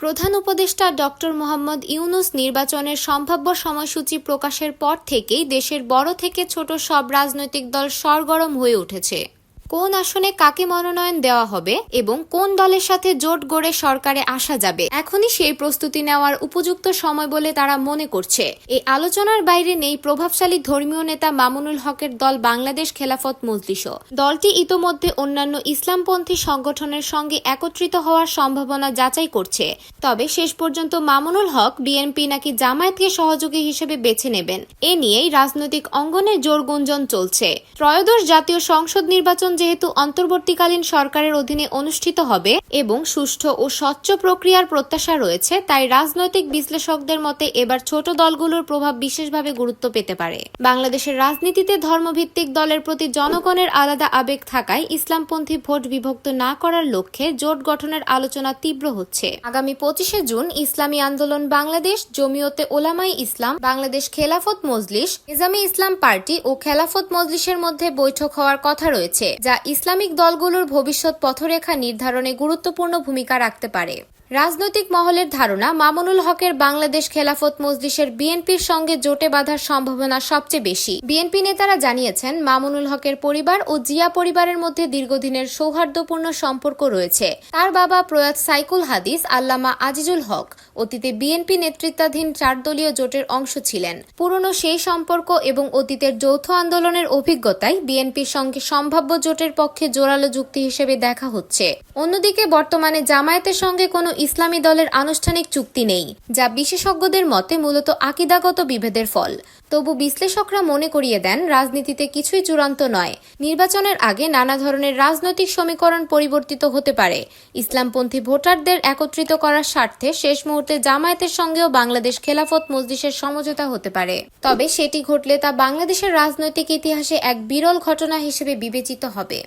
প্রধান উপদেষ্টা ডক্টর মোহাম্মদ ইউনুস নির্বাচনের সম্ভাব্য সময়সূচি প্রকাশের পর থেকেই দেশের বড় থেকে ছোট সব রাজনৈতিক দল সরগরম হয়ে উঠেছে। কোন আসনে কাকে মনোনয়ন দেওয়া হবে এবং কোন দলের সাথে জোট গড়ে সরকারে আসা যাবে? এখনই সেই প্রস্তুতি নেওয়ার উপযুক্ত সময় বলে তারা মনে করছে। এই আলোচনার বাইরে নেই প্রভাবশালী ধর্মীয় নেতা মামুনুল হকের দল বাংলাদেশ খেলাফত মজলিসও দলটি ইতোমধ্যে অন্যান্য ইসলামপন্থী সংগঠনের সঙ্গে একত্রিত হওয়ার সম্ভাবনা যাচাই করছে। তবে শেষ পর্যন্ত মামুনুল হক বিএনপি নাকি জামায়াতকে সহযোগী হিসেবে বেছে নেবেন, এ নিয়েই রাজনৈতিক অঙ্গনে জোর গুঞ্জন চলছে। ত্রয়োদশ জাতীয় সংসদ নির্বাচন যেহেতু অন্তর্বর্তীকালীন সরকারের অধীনে অনুষ্ঠিত হবে এবং সুষ্ঠু ও স্বচ্ছ প্রক্রিয়ার প্রত্যাশা রয়েছে, তাই রাজনৈতিক বিশ্লেষকদের মতে এবার ছোট দলগুলোর প্রভাব বিশেষভাবে গুরুত্ব পেতে পারে। বাংলাদেশের রাজনীতিতে ধর্মভিত্তিক দলের প্রতি জনগণের আলাদা আবেগ থাকায় ইসলামপন্থী ভোট বিভক্ত না করার লক্ষ্যে জোট গঠনের আলোচনা তীব্র হচ্ছে। আগামী পঁচিশে জুন ইসলামী আন্দোলন বাংলাদেশ, জমিয়তে ওলামাই ইসলাম, বাংলাদেশ খেলাফত মজলিস, নিজামী ইসলাম পার্টি ও খেলাফত মজলিসের মধ্যে বৈঠক হওয়ার কথা রয়েছে যা ইসলামিক দলগুলোর ভবিষ্যৎ পথরেখা নির্ধারণে গুরুত্বপূর্ণ ভূমিকা রাখতে পারে। রাজনৈতিক মহলের ধারণা, মামুনুল হকের বাংলাদেশ খেলাফত মজলিসের বিএনপির সঙ্গে জোটে বাঁধার সম্ভাবনা সবচেয়ে বেশি। বিএনপি নেতারা জানিয়েছেন, মামুনুল হকের পরিবার ও জিয়া পরিবারের মধ্যে দীর্ঘদিনের সৌহার্দ্যপূর্ণ সম্পর্ক রয়েছে। তার বাবা প্রয়াত সাইকুল হাদিস, আল্লামা আজিজুল হক অতীতে বিএনপি নেতৃত্বাধীন চার দলীয় জোটের অংশ ছিলেন। পুরনো সেই সম্পর্ক এবং অতীতের যৌথ আন্দোলনের অভিজ্ঞতায় বিএনপির সঙ্গে সম্ভাব্য জোটের পক্ষে জোরালো যুক্তি হিসেবে দেখা হচ্ছে। অন্যদিকে বর্তমানে জামায়াতের সঙ্গে কোনো ইসলামী দলের আনুষ্ঠানিক চুক্তি নেই, যা বিশেষজ্ঞদের মতে মূলত আকিদাগত বিভেদের ফল। তবু বিশ্লেষকরা মনে করিয়ে দেন, রাজনীতিতে কিছুই চূড়ান্ত নয়। নির্বাচনের আগে নানা ধরনের রাজনৈতিক সমীকরণ পরিবর্তিত হতে পারে। ইসলামপন্থী ভোটারদের একত্রিত করার স্বার্থে শেষ মুহূর্তে জামায়াতের সঙ্গেও বাংলাদেশ খেলাফত মজলিসের সমঝোতা হতে পারে। তবে সেটি ঘটলে তা বাংলাদেশের রাজনৈতিক ইতিহাসে এক বিরল ঘটনা হিসেবে বিবেচিত হবে।